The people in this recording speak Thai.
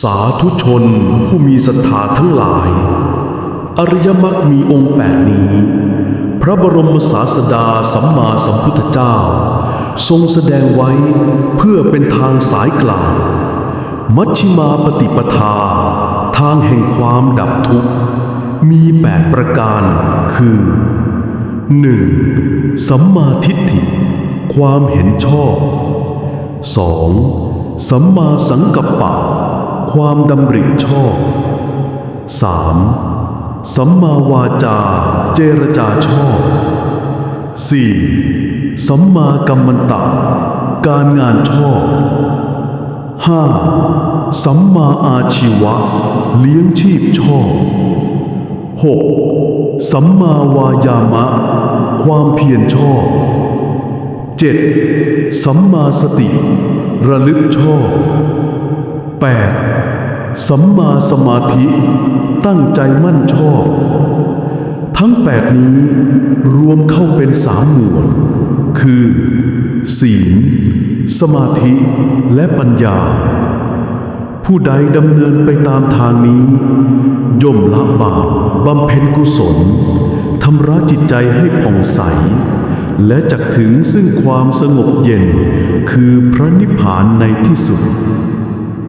สาธุชนผู้มีศรัทธาทั้งหลาย อริยมรรคมีองค์แปดนี้ พระบรมศาสดาสัมมาสัมพุทธเจ้า ทรงแสดงไว้เพื่อเป็นทางสายกลาง มัชฌิมาปฏิปทา ทางแห่งความดับทุกข์ มีแปดประการคือ 1. สัมมาทิฏฐิ ความเห็นชอบ 2. สัมมาสังกัปปะ ความดำริชอบ 3. สัมมาวาจาเจรจาชอบ 4. สัมมากัมมันตะ การงานชอบ 5. สัมมาอาชีวะ เลี้ยงชีพชอบ 6. สัมมาวายามะ ความเพียรชอบ 7. สัมมาสติ ระลึกชอบ สัมมาสมาธิตั้งใจมั่นชอบ ทั้งแปดนี้รวมเข้าเป็นสามหมวด คือ ศีล สมาธิและปัญญา ผู้ใดดำเนินไปตามทางนี้ ย่อมละบาปบำเพ็ญกุศลทำระจิตใจให้ผ่องใส และจักถึงซึ่งความสงบเย็นคือพระนิพพานในที่สุด